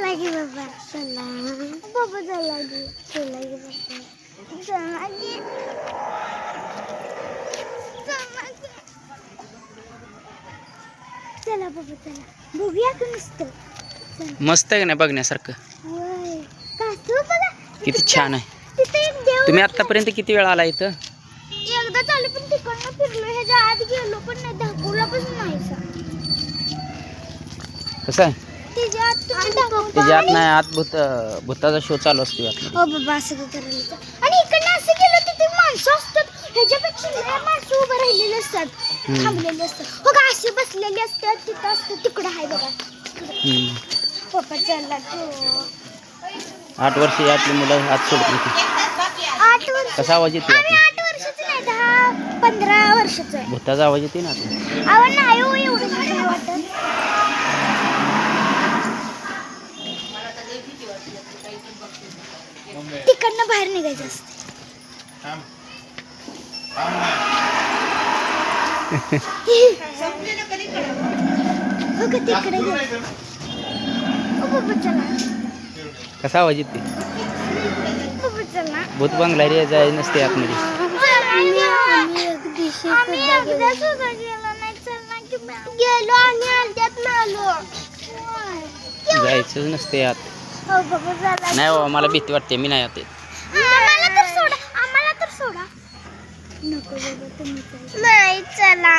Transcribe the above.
चला की बाबा चला बाबा चला की चला की बाबा चला की चला बाबा चला बघूया का नुसतं चला. मस्त आहे का नाही बघण्यासारखं? होय. बघा? किती छान आहे. तिथे एक देव तुम्ही आतापर्यंत किती वेळा आला इथं? एकदा चालू पण तिकडनं फिरलो. ह्याच्या आत गेलो पण नाही दाखवला पण नाही. आहे? त्याच्या आत नाही आत भूत भूताचा शो चालू असतो. हो बाबा असं काय करायला होतं. आणि इकडनं असं गेलं तिथे माणसं असतात. ह्याच्यापेक्षा लय माणसं उभं राहिलेली असतात. हम्म. थांबलेली असतात. हो बसलेली तिथं तिकडं आहे बघा. हम्म. पप्पा चालला तो आठ वर्ष यातली मुलं हात सोडत नाही आठ वर्ष कसा आवाज येतो आम्ही आठ वर्षाचं नाही दहा पंधरा वर्षाचं आहे. भूताचा आवाज येते ना आता आव्हान नाही हो एवढं नाही वाटत तिकडनं बाहेर निघायचं असतं. हो तिकडे चला. कसा आवाज येते बाबा चला. भूत बंगला रे जाय नसते आतमध्ये. जायचंच नसते आत. हो नाही बाबा मला भीती वाटते मी नाही आते आम्हाला तर सोडा आम्हाला तर सोडा. नको बाबा तुम्ही चला नाही चला.